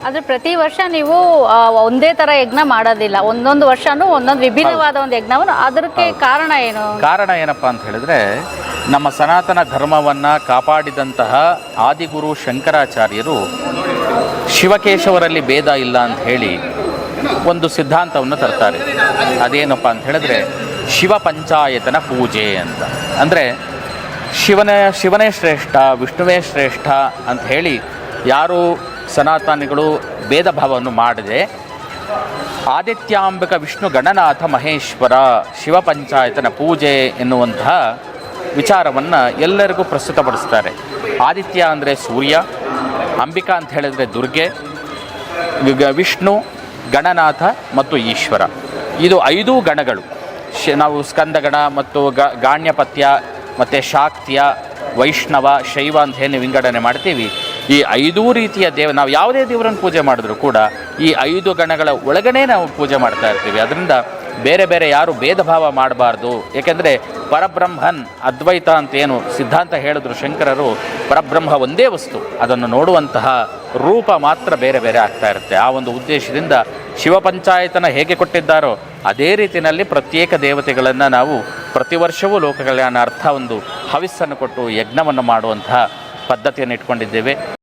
ಆದ್ರೆ ಪ್ರತಿ ವರ್ಷ ನೀವು ಆ, ಒಂದೇ ತರ ಯಜ್ಞ ಮಾಡೋದಿಲ್ಲ. ಒಂದೊಂದು ವರ್ಷನೂ ಒಂದೊಂದು ವಿಭಿನ್ನವಾದ ಒಂದು ಯಜ್ಞವನ್ನು ಅದಕ್ಕೆ ಕಾರಣ ಏನು? ಕಾರಣ ಏನಪ್ಪ ಅಂತ ಹೇಳಿದ್ರೆ ನಮ್ಮ ಸನಾತನ ಧರ್ಮವನ್ನು ಕಾಪಾಡಿದಂತಹ ಆದಿಗುರು ಶಂಕರಾಚಾರ್ಯರು ಶಿವಕೇಶವರಲ್ಲಿ ಭೇದ ಇಲ್ಲ ಅಂತ ಹೇಳಿ ಒಂದು ಸಿದ್ಧಾಂತವನ್ನು ತರ್ತಾರೆ. ಅದೇನಪ್ಪ ಅಂತ ಹೇಳಿದ್ರೆ ಶಿವ ಪಂಚಾಯತನ ಪೂಜೆ ಅಂತ. ಅಂದರೆ ಶಿವನ ಶಿವನೇ ಶ್ರೇಷ್ಠ ವಿಷ್ಣುವೇ ಶ್ರೇಷ್ಠ ಅಂತ ಹೇಳಿ ಯಾರು ಸನಾತನಿಗಳು ಭೇದ ಭಾವವನ್ನು ಮಾಡದೆ. ಆದಿತ್ಯಾಂಬಿಕ ವಿಷ್ಣು ಗಣನಾಥ ಮಹೇಶ್ವರ ಶಿವ ಪಂಚಾಯತನ ಪೂಜೆ ಎನ್ನುವಂತಹ ವಿಚಾರವನ್ನು ಎಲ್ಲರಿಗೂ ಪ್ರಸ್ತುತಪಡಿಸ್ತಾರೆ. ಆದಿತ್ಯ ಅಂದರೆ ಸೂರ್ಯ, ಅಂಬಿಕಾ ಅಂತ ಹೇಳಿದರೆ ದುರ್ಗೆ ವಿಷ್ಣು, ಗಣನಾಥ ಮತ್ತು ಈಶ್ವರ. ಇದು ಐದೂ ಗಣಗಳು. ಶ್ ನಾವು ಸ್ಕಂದಗಣ ಮತ್ತು ಗ ಗಾಣ್ಯಪತ್ಯ ಮತ್ತು ಶಾಕ್ತಿಯ, ವೈಷ್ಣವ, ಶೈವ ಅಂತ ಏನು ವಿಂಗಡಣೆ ಮಾಡ್ತೀವಿ. ಈ ಐದೂ ರೀತಿಯ ದೇವ, ನಾವು ಯಾವುದೇ ದೇವರನ್ನು ಪೂಜೆ ಮಾಡಿದ್ರು ಕೂಡ ಈ ಐದು ಗಣಗಳ ಒಳಗಡೆ ನಾವು ಪೂಜೆ ಮಾಡ್ತಾ ಇರ್ತೀವಿ. ಅದರಿಂದ ಬೇರೆ ಬೇರೆ ಯಾರು ಭೇದ ಭಾವ ಮಾಡಬಾರ್ದು. ಏಕೆಂದರೆ ಪರಬ್ರಹ್ಮನ್ ಅದ್ವೈತ ಅಂತ ಏನು ಸಿದ್ಧಾಂತ ಹೇಳಿದ್ರು ಶಂಕರರು, ಪರಬ್ರಹ್ಮ ಒಂದೇ ವಸ್ತು. ಅದನ್ನು ನೋಡುವಂತಹ ರೂಪ ಮಾತ್ರ ಬೇರೆ ಬೇರೆ ಆಗ್ತಾ ಇರುತ್ತೆ. ಆ ಒಂದು ಉದ್ದೇಶದಿಂದ ಶಿವ ಪಂಚಾಯತನ ಹೇಗೆ ಕೊಟ್ಟಿದ್ದಾರೋ ಅದೇ ರೀತಿಯಲ್ಲಿ ಪ್ರತ್ಯೇಕ ದೇವತೆಗಳನ್ನು ನಾವು ಪ್ರತಿ ವರ್ಷವೂ ಲೋಕ ಕಲ್ಯಾಣ ಅರ್ಥ ಒಂದು ಹವಿಸ್ಸನ್ನು ಕೊಟ್ಟು ಯಜ್ಞವನ್ನು ಮಾಡುವಂತಹ ಪದ್ಧತಿಯನ್ನು ಇಟ್ಕೊಂಡಿದ್ದೇವೆ